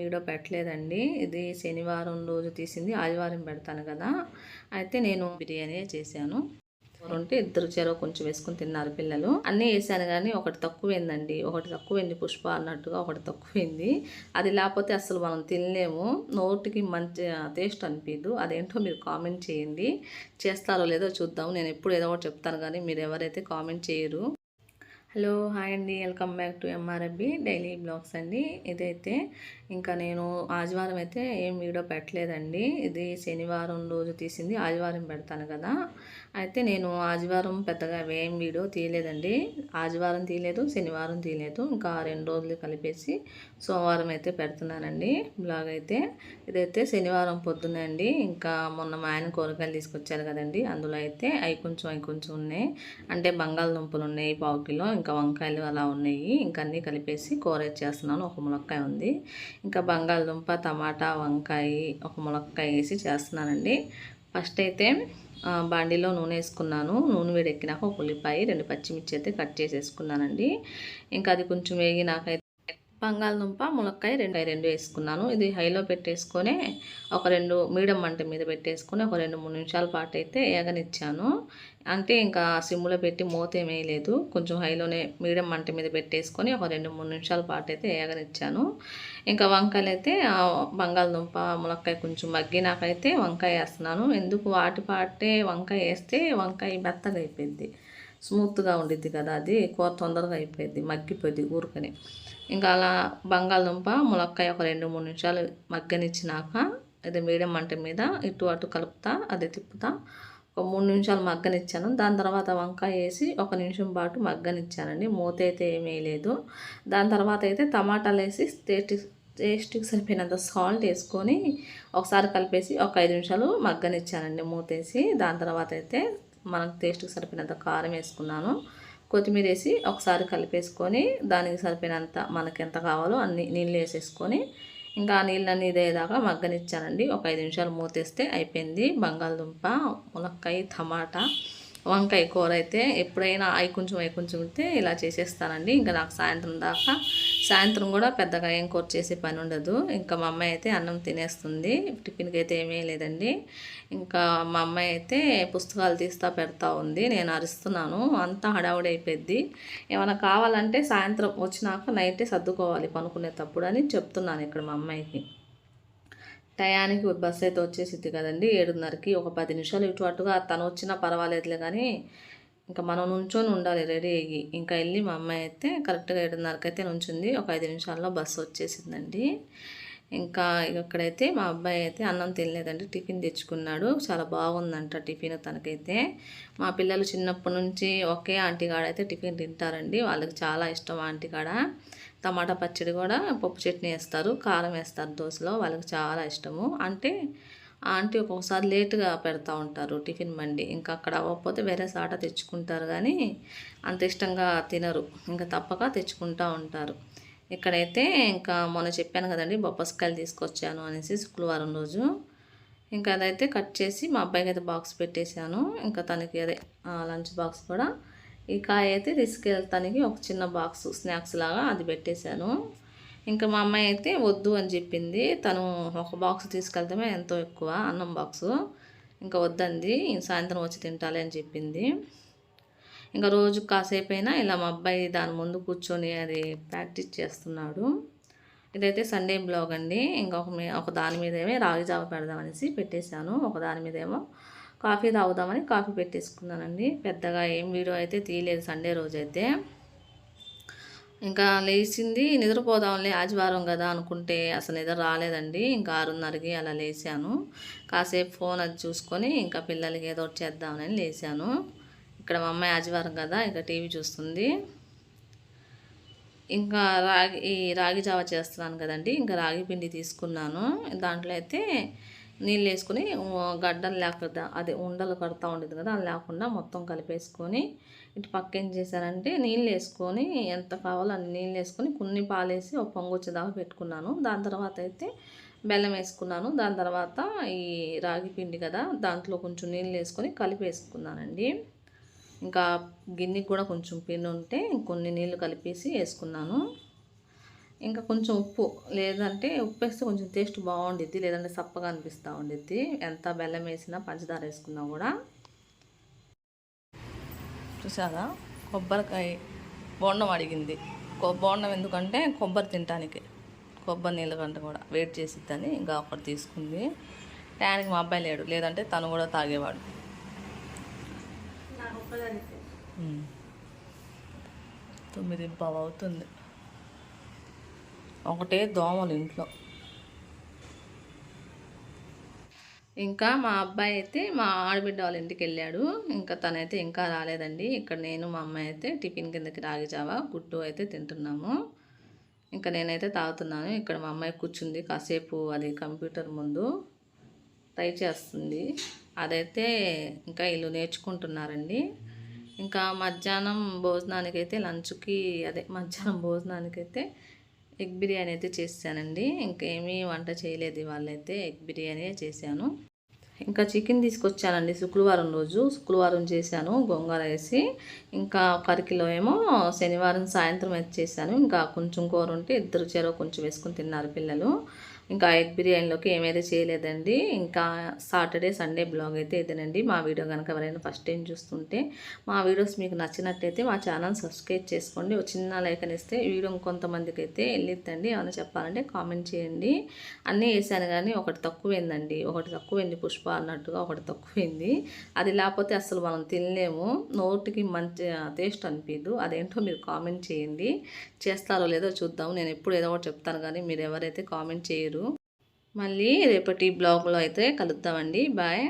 Video పెట్టలేదండి. ఇది శనివారం రోజు తీసింది. ఆదివారం పెడతాను కదా. అయితే నేను బిర్యానీ చేశాను. ఉంటే ఇద్దరు చెరో కొంచెం వేసుకుని తిన్నారు పిల్లలు. అన్నీ వేసాను కానీ ఒకటి తక్కువైందండి. ఒకటి తక్కువైంది పుష్ప అన్నట్టుగా ఒకటి తక్కువైంది. అది లేకపోతే అసలు మనం తినలేము. నోటికి మంచి టేస్ట్ అనిపించదు అదేంటో మీరు కామెంట్ చేయండి. చేస్తారో లేదో చూద్దాం. నేను ఎప్పుడు ఏదో ఒకటి చెప్తాను కానీ మీరు ఎవరైతే కామెంట్ చేయరు. హలో హాయ్ అండి. Welcome back to MRFB daily blogs అండి. ఇదైతే ఇంకా నేను ఆదివారం అయితే ఏం వీడియో పెట్టలేదండి. ఇది శనివారం రోజు తీసింది. ఆదివారం పెడతాను కదా. అయితే నేను ఆదివారం పెద్దగా ఏం వీడియో తీయలేదండి. ఆదివారం తీయలేదు శనివారం తీయలేదు. ఇంకా రెండు రోజులు కలిపేసి సోమవారం అయితే పెడుతున్నానండి. బ్లాగ్ అయితే ఇదైతే శనివారం పొద్దున్నే అండి. ఇంకా మొన్న మా ఆయన కూరగాయలు తీసుకొచ్చారు కదండి. అందులో అయితే అవి కొంచెం అవి కొంచెం ఉన్నాయి. అంటే బంగాళదుంపలు ఉన్నాయి పావు కిలో. ఇంకా వంకాయలు అలా ఉన్నాయి. ఇంకా అన్నీ కలిపేసి కూర చేస్తున్నాను. ఒక ములక్కాయ ఉంది. ఇంకా బంగాళదుంప టమాటా వంకాయ ఒక ములక్కాయ వేసి చేస్తున్నానండి. ఫస్ట్ అయితే బాండీలో నూనె వేసుకున్నాను. నూనె వేడెక్కినాక ఒక ఉల్లిపాయ రెండు పచ్చిమిర్చి అయితే కట్ చేసేసుకున్నానండి. ఇంకా అది కొంచెం వేగినాకైతే బంగాళదుంప ములక్కాయ రెండు రెండు వేసుకున్నాను. ఇది హైలో పెట్టేసుకొని ఒక రెండు మీడియం మంట మీద పెట్టేసుకొని ఒక రెండు మూడు నిమిషాల పాటు అయితే ఏగనిచ్చాను. అంటే ఇంకా సిమ్లో పెట్టి మూత ఏమేయలేదు కొంచెం హైలోనే మీడియం మంట మీద పెట్టేసుకొని ఒక రెండు మూడు నిమిషాల పాటు అయితే ఏగనిచ్చాను. ఇంకా వంకాయలు అయితే బంగాళదుంప ములక్కాయ కొంచెం మగ్గినాకైతే వంకాయ వేస్తున్నాను. ఎందుకు వాటి పాటే వంకాయ వేస్తే వంకాయ మెత్తగా అయిపోయింది స్మూత్గా ఉండిద్ది కదా అది. కూర తొందరగా అయిపోయింది మగ్గిపోయింది ఊరుకని. ఇంకా అలా బంగాళదుంప ములక్కాయ ఒక రెండు మూడు నిమిషాలు మగ్గనిచ్చినాక అది మీడియం మంట మీద ఇటు అటు కలుపుతా అది తిప్పుతా. ఒక మూడు నిమిషాలు మగ్గనిచ్చాను. దాని తర్వాత వంకాయ వేసి ఒక నిమిషం పాటు మగ్గనిచ్చానండి. మూత అయితే ఏమీ లేదు. దాని తర్వాత అయితే టమాటాలు వేసి టేస్ట్ టేస్ట్కి సరిపోయినంత సాల్ట్ వేసుకొని ఒకసారి కలిపేసి ఒక ఐదు నిమిషాలు మగ్గనిచ్చానండి మూతేసి. దాని తర్వాత అయితే మనకు టేస్ట్కి సరిపోయినంత కారం వేసుకున్నాను. కొత్తిమీర వేసి ఒకసారి కలిపేసుకొని దానికి సరిపోయినంత మనకి ఎంత కావాలో అన్ని నీళ్ళు వేసేసుకొని ఇంకా నీళ్ళన్నీ ఇదేదాకా మగ్గనిచ్చానండి. ఒక ఐదు నిమిషాలు మూతేస్తే అయిపోయింది. బంగాళదుంప ములక్కాయ టమాటా వంకాయ కూర అయితే ఎప్పుడైనా అవి కొంచెం అవి కొంచెం ఉంటే ఇలా చేసేస్తానండి. ఇంకా నాకు సాయంత్రం దాకా సాయంత్రం కూడా పెద్దగా ఏం కూర చేసే పని ఉండదు. ఇంకా మా అమ్మాయి అయితే అన్నం తినేస్తుంది. టిఫిన్కి అయితే ఏమీ లేదండి. ఇంకా మా అమ్మాయి అయితే పుస్తకాలు తీస్తా పెడతా ఉంది. నేను అరుస్తున్నాను. అంతా హడావుడి అయిపోద్ది ఏమైనా కావాలంటే సాయంత్రం వచ్చినాక నైటే సర్దుకోవాలి పనుకునేటప్పుడు అని చెప్తున్నాను ఇక్కడ మా అమ్మాయికి. టయానికి బస్సు అయితే వచ్చేసిద్ది కదండి. ఏడున్నరకి ఒక పది నిమిషాలు ఇటు అటుగా తను వచ్చినా పర్వాలేదులే కానీ ఇంకా మనం నుంచొని ఉండాలి రెడీ అయ్యి. ఇంకా వెళ్ళి మా అమ్మాయి అయితే కరెక్ట్గా ఏడున్నరకు అయితే నుంచింది. ఒక ఐదు నిమిషాల్లో బస్సు వచ్చేసిందండి. ఇంకా ఇక్కడైతే మా అబ్బాయి అయితే అన్నం తినలేదండి టిఫిన్ తెచ్చుకున్నాడు. చాలా బాగుందంట టిఫిన్ తనకైతే. మా పిల్లలు చిన్నప్పటి నుంచి ఒకే ఆంటీ కాడ అయితే టిఫిన్ తింటారండి. వాళ్ళకి చాలా ఇష్టం ఆంటీ కాడ టమాటా పచ్చడి కూడా పప్పు చట్నీ వేస్తారు కారం వేస్తారు దోశలో. వాళ్ళకి చాలా ఇష్టము. అంటే ఆంటీ ఒక్కొక్కసారి లేట్గా పెడతా ఉంటారు టిఫిన్ మండి. ఇంకా అక్కడ అవ్వకపోతే వేరే సాట తెచ్చుకుంటారు కానీ అంత ఇష్టంగా తినరు. ఇంకా తప్పక తెచ్చుకుంటూ ఉంటారు. ఇక్కడైతే ఇంకా మొన్న చెప్పాను కదండి బొప్పస్కాయలు తీసుకొచ్చాను అనేసి శుక్రవారం రోజు. ఇంకా అదైతే కట్ చేసి మా అబ్బాయికి అయితే బాక్స్ పెట్టేశాను. ఇంకా తనకి అదే లంచ్ బాక్స్ కూడా. ఈ కాయ అయితే తీసుకెళ్తానికి ఒక చిన్న బాక్స్ స్నాక్స్ లాగా అది పెట్టేశాను. ఇంకా మా అమ్మాయి అయితే వద్దు అని చెప్పింది. తను ఒక బాక్స్ తీసుకెళ్తామే ఎంతో ఎక్కువ అన్నం బాక్సు. ఇంకా వద్దంది సాయంత్రం వచ్చి తింటాలి అని చెప్పింది. ఇంకా రోజు కాసేపు అయినా ఇలా మా అబ్బాయి దాని ముందు కూర్చొని అది ప్రాక్టీస్ చేస్తున్నాడు. ఇదైతే సండే బ్లాగ్ అండి. ఇంకొక ఒక దాని మీద ఏమో రాగి జావ పెడదామనేసి పెట్టేశాను. ఒక దాని మీద ఏమో కాఫీ తాగుదామని కాఫీ పెట్టేసుకున్నానండి. పెద్దగా ఏం వీడియో అయితే తీయలేదు సండే రోజు అయితే ఇంకా లేచింది నిద్రపోదాంలే ఆదివారం కదా అనుకుంటే అసలు నిద్ర రాలేదండి. ఇంకా ఆరున్నరకి అలా లేచాను. కాసేపు ఫోన్ అది చూసుకొని ఇంకా పిల్లలకి ఏదో ఒకటి చేద్దామని లేచాను. ఇక్కడ మా అమ్మాయి ఆదివారం కదా ఇంకా టీవీ చూస్తుంది. ఇంకా రాగి ఈ రాగి జావ చేస్తున్నాను కదండి ఇంకా రాగి పిండి తీసుకున్నాను. దాంట్లో అయితే నీళ్ళు వేసుకుని గడ్డలు లేకుండా అదే ఉండలు కడతా ఉండేది కదా అది లేకుండా మొత్తం కలిపేసుకొని ఇటు పక్క ఏం చేశానంటే నీళ్ళు వేసుకొని ఎంత కావాలో అన్ని నీళ్ళు వేసుకొని కొన్ని పాలేసి ఒక పొంగు వచ్చేదాకా పెట్టుకున్నాను. దాని తర్వాత అయితే బెల్లం వేసుకున్నాను. దాని తర్వాత ఈ రాగి పిండి కదా దాంట్లో కొంచెం నీళ్ళు వేసుకొని కలిపేసుకున్నానండి ఇంకా గిన్నెకి కూడా కొంచెం పిండి ఉంటే కొన్ని నీళ్ళు కలిపేసి వేసుకున్నాను. ఇంకా కొంచెం ఉప్పు లేదంటే ఉప్పు వేస్తే కొంచెం టేస్ట్ బాగుండిద్ది లేదంటే సప్పగా అనిపిస్తూ ఉండిద్ది. ఎంత బెల్లం వేసినా పంచదార వేసుకున్నా కూడా. చూసారా? కొబ్బరికాయ బోండం అడిగింది. బోండం ఎందుకంటే కొబ్బరి తినటానికి. కొబ్బరి నీళ్ళ కంటే కూడా వెయిట్ చేసిద్దని ఇంకా ఒకటి తీసుకుంది. టయానికి మా అబ్బాయి లేడు లేదంటే తను కూడా తాగేవాడు. తొమ్మిది బావు అవుతుంది. ఒకటే దోమలు ఇంట్లో. ఇంకా మా అబ్బాయి అయితే మా ఆడబిడ్డ వాళ్ళ ఇంటికి వెళ్ళాడు. ఇంకా తనైతే ఇంకా రాలేదండి. ఇక్కడ నేను మా అమ్మాయి అయితే టిఫిన్ కిందకి రాగి జావా గుడ్డు అయితే తింటున్నాము. ఇంకా నేనైతే తాగుతున్నాను. ఇక్కడ మా అమ్మాయి కూర్చుంది. కాసేపు అది కంప్యూటర్ ముందు ట్రై చేస్తుంది. అదైతే ఇంకా వీళ్ళు నేర్చుకుంటున్నారండి. ఇంకా మధ్యాహ్నం భోజనానికి అయితే లంచ్కి అదే మధ్యాహ్నం భోజనానికైతే ఎగ్ బిర్యానీ అయితే చేశానండి. ఇంకేమీ వంట చేయలేదు వాళ్ళైతే ఎగ్ బిర్యానీ చేశాను. ఇంకా చికెన్ తీసుకొచ్చానండి శుక్రవారం రోజు. శుక్రవారం చేశాను గోంగూర వేసి. ఇంకా ఒక కిలో ఏమో శనివారం సాయంత్రం అయితే చేశాను. ఇంకా కొంచెం కూర ఉంటే ఇద్దరు చెరో కొంచెం వేసుకుని తిన్నారు పిల్లలు. ఇంకా ఎగ్ బిర్యానీలోకి ఏమైతే చేయలేదండి ఇంకా సాటర్డే సండే బ్లాగ్ అయితే ఇదేనండి. మా వీడియో కనుక ఎవరైనా ఫస్ట్ టైం చూస్తుంటే మా వీడియోస్ మీకు నచ్చినట్టయితే మా ఛానల్ సబ్స్క్రైబ్ చేసుకోండి. ఒక చిన్న లైక్ అనిస్తే వీడియో కొంతమందికి అయితే వెళ్ళిద్దండి. ఏమైనా చెప్పాలంటే కామెంట్ చేయండి. అన్నీ వేసాను కానీ ఒకటి తక్కువైందండి. ఒకటి తక్కువైంది పుష్ప అన్నట్టుగా ఒకటి తక్కువైంది. అది లేకపోతే అసలు మనం తినలేము. నోటికి మంచి టేస్ట్ అనిపించదు అదేంటో మీరు కామెంట్ చేయండి. చేస్తారో లేదో చూద్దాం. నేను ఎప్పుడు ఏదో ఒకటి చెప్తాను కానీ మీరు ఎవరైతే కామెంట్ చేయరు మళ్ళీ రేపటి బ్లాగ్లో అయితే కలుద్దామండి. బాయ్.